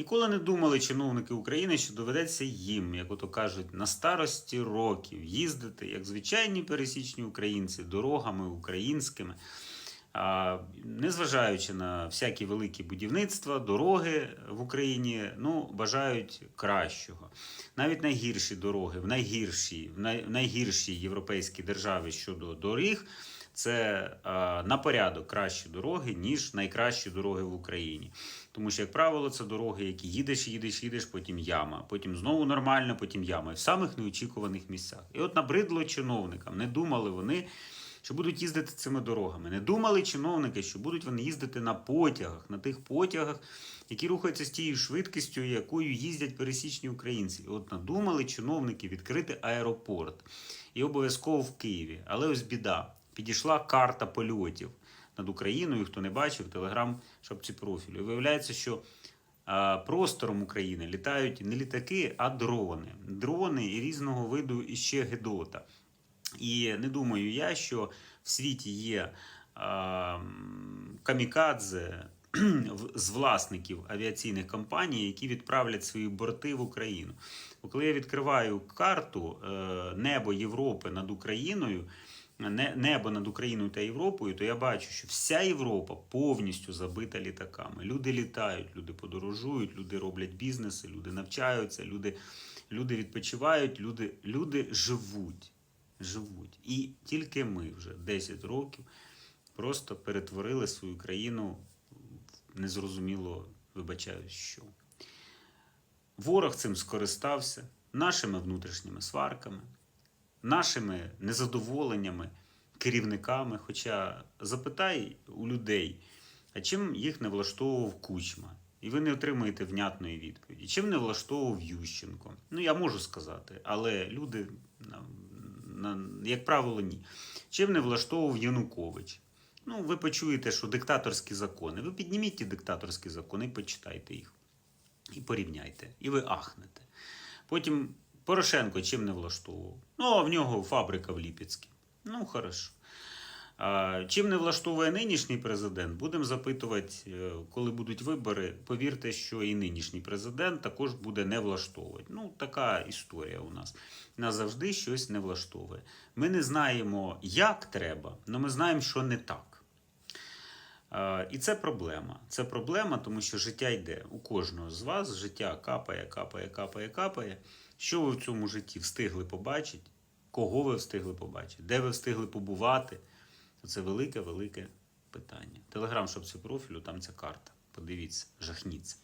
Ніколи не думали чиновники України, що доведеться їм, як ото кажуть, на старості років їздити, як звичайні пересічні українці, дорогами українськими. Незважаючи на всякі великі будівництва, дороги в Україні ну, бажають кращого. Навіть найгірші дороги в найгіршій, в най, найгіршій європейській державі щодо доріг це на порядок кращі дороги, ніж найкращі дороги в Україні. Тому що, як правило, це дороги, які їдеш, їдеш, їдеш, потім яма, потім знову нормально, потім яма. І в самих неочікуваних місцях. І от набридло чиновникам, не думали вони що будуть їздити цими дорогами. Не думали чиновники, що будуть вони їздити на потягах, на тих потягах, які рухаються з тією швидкістю, якою їздять пересічні українці. От надумали чиновники відкрити аеропорт і обов'язково в Києві. Але ось біда. Підійшла карта польотів над Україною. Хто не бачив, телеграм шапці профілю. І виявляється, що простором України літають не літаки, а дрони. Дрони і різного виду іще Гедота. І не думаю я, що в світі є м, камікадзе з власників авіаційних компаній, які відправлять свої борти в Україну. Бо коли я відкриваю карту е, небо Європи над Україною, не- небо над Україною та Європою, то я бачу, що вся Європа повністю забита літаками. Люди літають, люди подорожують, люди роблять бізнеси, люди навчаються, люди, люди відпочивають, люди, люди живуть живуть. І тільки ми вже 10 років просто перетворили свою країну в незрозуміло, вибачаю, що. Ворог цим скористався нашими внутрішніми сварками, нашими незадоволеннями керівниками. Хоча запитай у людей, а чим їх не влаштовував кучма? І ви не отримуєте внятної відповіді. Чим не влаштовував Ющенко? Ну, я можу сказати, але люди, як правило, ні. Чим не влаштовував Янукович? Ну, ви почуєте, що диктаторські закони. Ви підніміть ті диктаторські закони і почитайте їх. І порівняйте. І ви ахнете. Потім Порошенко чим не влаштовував? Ну, а в нього фабрика в Ліпецькій. Ну, хорошо. Чим не влаштовує нинішній президент, будемо запитувати, е, коли будуть вибори. Повірте, що і нинішній президент також буде не влаштовувати. Ну, така історія у нас. Нас завжди щось не влаштовує. Ми не знаємо, як треба, але ми знаємо, що не так. І це проблема. Це проблема, тому що життя йде у кожного з вас. Життя капає, капає, капає, капає. Що ви в цьому житті встигли побачити? Кого ви встигли побачити? Де ви встигли побувати? Це велике-велике питання. Телеграм, щоб цю профілю, там ця карта. Подивіться, жахніться.